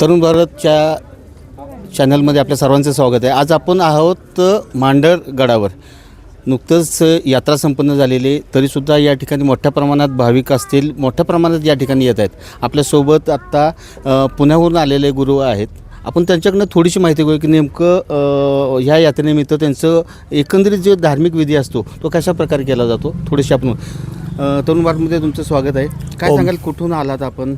तरुण भारतच्या चॅनलमध्ये आपल्या सर्वांचे स्वागत आहे. आज आपण आहोत मांडर गडावर. नुकतंच यात्रा संपन्न झालेली तरीसुद्धा या ठिकाणी मोठ्या प्रमाणात भाविक असतील. मोठ्या प्रमाणात या ठिकाणी येत आहेत. आपल्यासोबत आत्ता पुण्याहून आलेले गुरु आहेत. आपण त्यांच्याकडनं थोडीशी माहिती घेऊ की नेमकं ह्या यात्रेनिमित्त त्यांचं एकंदरीत जे धार्मिक विधी असतो तो कशा प्रकारे केला जातो? थोडीशी आपण तरुण भारतमध्ये तुमचं स्वागत आहे. काय ओम. सांगाल कुठून आलात आपण?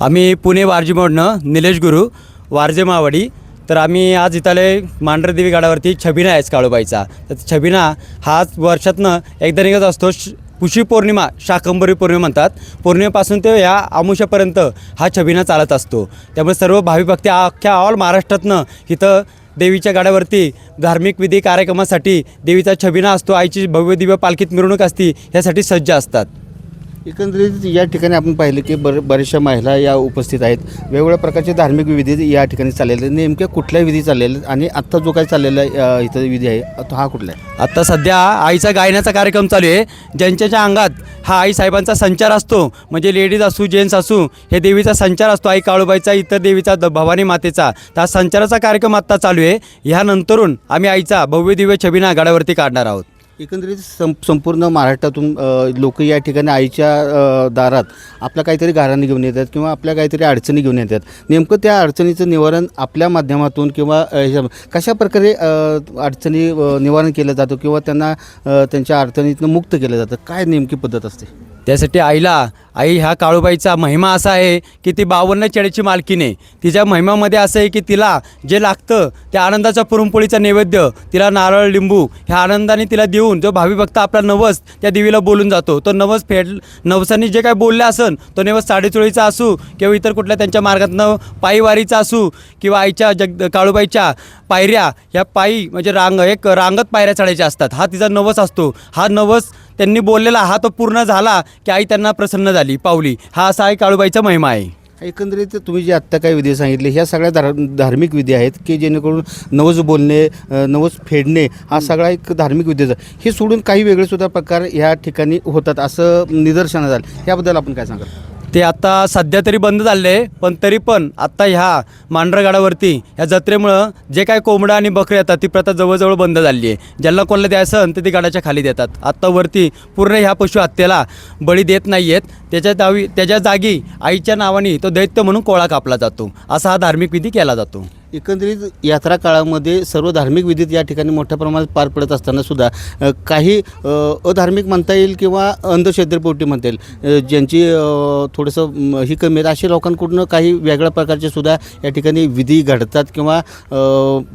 आम्ही पुणे वारजीमोडनं निलेश गुरु वारजे मावाडी. तर आम्ही आज इथले मांढरदेवी गडावरती छबिना आहे काळूबाईचा. तर छबिना हाच वर्षातनं एकदा निघत असतो श पुशी पौर्णिमा शाकंभरी पौर्णिमा म्हणतात. पौर्णिमेपासून ते या आमुष्यापर्यंत हा छबिना चालत असतो. त्यामुळे सर्व भावी भक्ती अख्ख्या ऑल महाराष्ट्रातनं इथं देवीच्या गाड्यावरती धार्मिक विधी कार्यक्रमासाठी देवीचा छबिना असतो आईची भव्य दिव्य पालखीत मिरवणूक असती ह्यासाठी सज्ज असतात. एकंदरीत या ठिकाणी आपण पाहिलं की बर बऱ्याचशा महिला या उपस्थित आहेत. वेगवेगळ्या प्रकारचे धार्मिक विधी या ठिकाणी चाललेले आहेत. नेमक्या कुठल्या विधी चाललेल्या आहेत आणि आत्ता जो काही चाललेला इथं विधी आहे तो हा कुठला आहे? आता सध्या आईचा गायनाचा कार्यक्रम चालू आहे. ज्यांच्या अंगात हा आई साहेबांचा संचार असतो. म्हणजे लेडीज असू जेंट्स असू हे देवीचा संचार असतो. आई काळूबाईचा इतर देवीचा द- भवानी मातेचा. तर हा संचाराचा कार्यक्रम आत्ता चालू आहे. ह्यानंतरून आम्ही आईचा भव्य दिव्य छबिना गडावरती काढणार आहोत. एकंदरीत सं संपूर्ण महाराष्ट्रातून लोक या ठिकाणी आईच्या दारात आपल्या काहीतरी घराने घेऊन येतात किंवा आपल्या काहीतरी अडचणी घेऊन येतात. नेमकं त्या अडचणीचं निवारण आपल्या माध्यमातून किंवा कशा प्रकारे अडचणी निवारण केलं जातं किंवा त्यांना त्यांच्या अडचणीतनं मुक्त केलं जातं? काय नेमकी पद्धत असते? त्यासाठी आईला आई ह्या काळूबाईचा महिमा असा आहे की ती बावन्न चेड्याची मालकीने तिच्या महिमामध्ये असं आहे की तिला जे लागतं त्या आनंदाचा पुरणपोळीचा नैवेद्य तिला नारळ लिंबू ह्या आनंदाने तिला देऊन जो भावी भक्त आपला नवस त्या देवीला बोलून जातो. तो नवस फेड नवसांनी जे काय बोलले असन तो नवस साडेचोळीचा असू किंवा इतर कुठल्या त्यांच्या मार्गातनं पायीवारीचा असू किंवा आईच्या जग काळूबाईच्या पायऱ्या ह्या पायी म्हणजे रांग एक रांगत पायऱ्या चढायच्या असतात. हा तिचा नवस असतो. हा नवस त्यांनी बोललेला हा तो पूर्ण झाला की आई त्यांना प्रसन्न झाली. पावली. हा असा आहे काळूबाईचा महिमा आहे. एकंदरीत तुम्ही जे आत्ता काही विधी सांगितले ह्या सगळ्या धार धार्मिक विधी आहेत की जेणेकरून नवज बोलणे नवज फेडणे हा सगळा एक धार्मिक विधीचा हे सोडून काही वेगळेसुद्धा प्रकार ह्या ठिकाणी होतात असं निदर्शनात आलं. याबद्दल आपण काय सांगाल? ते आता सध्या तरी बंद झाले आहे पण तरी पण आत्ता ह्या मांढरगाडावरती ह्या जत्रेमुळं जे काय कोंबडं आणि बकरी येतात ती प्रथा जवळजवळ बंद झाली आहे. ज्यांना कोणाला द्यायचं तर ती गाडाच्या खाली देतात. आत्ता वरती पूर्ण ह्या पशु हत्येला बळी देत नाही आहेत त्याच्या दावी त्याच्या जागी आईच्या नावाने तो दैत्य म्हणून कोळा कापला जातो. असा हा धार्मिक विधी केला जातो. एकंदरीत यात्रा काळामध्ये सर्व धार्मिक विधीत या ठिकाणी मोठ्या प्रमाणात पार पडत असताना सुद्धा काही अधार्मिक म्हणता येईल किंवा अंधश्रद्धेपोटी म्हणता येईल ज्यांची थोडंसं ही कमी आहेत अशा लोकांकडून काही वेगळ्या प्रकारचे सुद्धा या ठिकाणी विधी घडतात किंवा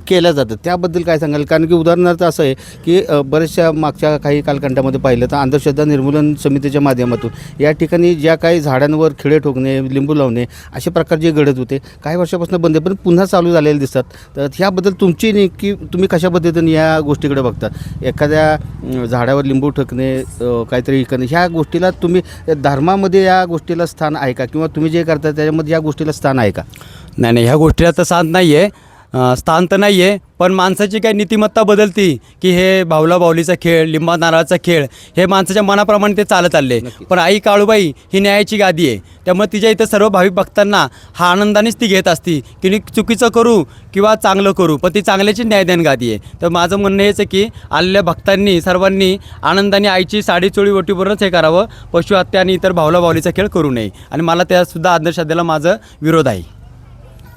केल्या जातात. त्याबद्दल काय सांगाल? कारण की उदाहरणार्थ असं आहे की बऱ्याचशा मागच्या काही कालखंडामध्ये पाहिलं तर अंधश्रद्धा निर्मूलन समितीच्या माध्यमातून या ठिकाणी ज्या काही झाडांवर खिळे ठोकणे लिंबू लावणे अशा प्रकार जे घडत होते. काही वर्षापासून बंद पण पुन्हा चालू झाले आलेले दिसतात. तर ह्याबद्दल तुमची नेमकी तुम्ही कशा पद्धतीने या गोष्टीकडे बघतात एखाद्या झाडावर लिंबू ठकणे काहीतरी करणे ह्या गोष्टीला तुम्ही धर्मामध्ये या गोष्टीला स्थान आहे का? किंवा तुम्ही जे करता त्याच्यामध्ये या गोष्टीला स्थान आहे का? नाही नाही ह्या गोष्टीला तर स्थान नाही आहे स्थान तर नाही आहे पण माणसाची काही नीतिमत्ता बदलती की हे भावला बावलीचा खेळ लिंबा नारळाचा खेळ हे माणसाच्या मनाप्रमाणे ते चालत आले. पण आई काळूबाई ही न्यायाची गादी आहे. त्यामुळे तिच्या इथं सर्व भाविक भक्तांना हा आनंदानेच ती घेत असती की मी चुकीचं करू किंवा चांगलं करू पण ती चांगल्याची न्यायदान गादी आहे. तर माझं म्हणणं हेच आहे की आलेल्या भक्तांनी सर्वांनी आनंदाने आईची साडी चोळी वटीवरूनच हे करावं. पशुहत्या आणि इतर भावला बावलीचा खेळ करू नये. आणि मला त्यासुद्धा अंधश्रद्धेला माझं विरोध आहे.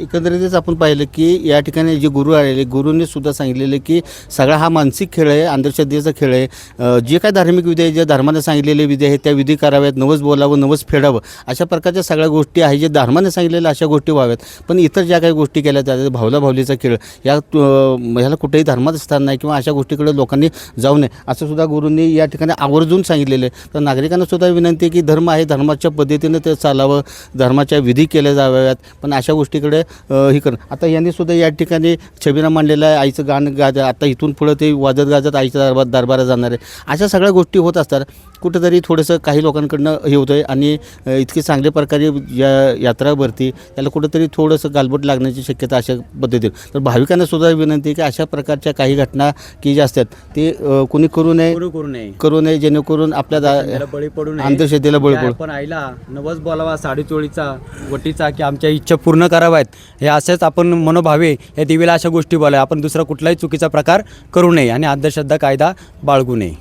एकंदरीतच आपण पाहिलं की या ठिकाणी जे गुरु आलेले गुरुने सुद्धा सांगितलेले की सगळा हा मानसिक खेळ आहे अंधश्रद्धेचा खेळ आहे. जे काय धार्मिक विधी आहे ज्या धर्माने सांगितलेले विधी आहेत त्या विधी कराव्यात नवस बोलावं नवस फेडावं अशा प्रकारच्या सगळ्या गोष्टी आहेत जे धर्माने सांगितलेल्या अशा गोष्टी व्हाव्यात. पण इतर ज्या काही गोष्टी केल्या जातात भावला भावलीचा खेळ या ह्याला कुठेही धर्मात स्थान नाही किंवा अशा गोष्टीकडे लोकांनी जाऊ नये असं सुद्धा गुरूंनी या ठिकाणी आवर्जून सांगितलेलं आहे. तर नागरिकांना सुद्धा विनंती आहे की धर्म आहे धर्माच्या पद्धतीनं ते चालावं धर्माच्या विधी केल्या जाव्यात. पण अशा गोष्टीकडे हे करणं आता यांनी सुद्धा या ठिकाणी छबिना मांडलेलं आहे आईचं गाणं गाज. आता इथून पुढं ते वाजत गाजत आईच्या दरबार दरबारात जाणार आहे. अशा सगळ्या गोष्टी होत असतात. कुठंतरी थोडंसं काही लोकांकडनं हे होतं आहे आणि इतकी चांगल्या प्रकारे या यात्रा भरती त्याला कुठंतरी थोडंसं गालबोट लागण्याची शक्यता अशा पद्धतीने. तर भाविकांना सुद्धा विनंती आहे की अशा प्रकारच्या काही घटना की ज्या असतात ते कोणी करू नये. करू नये. करू नये जेणेकरून आपल्या बळी पडू नये. अंधश्रद्धेला बळी पडू. आपण आईला नवस बोलावा साडेचोळीचा वटीचा की आमच्या इच्छा पूर्ण कराव्यात. हे असेच आपण मनोभावे या देवीला अशा गोष्टी बोलाय आपण दुसरा कुठलाही चुकीचा प्रकार करू नये आणि अंधश्रद्धा कायदा बाळगू नये.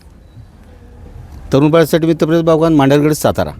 तरुण बाळासाठी मित्रप्रदेश बागवान मांडरगड सातारा.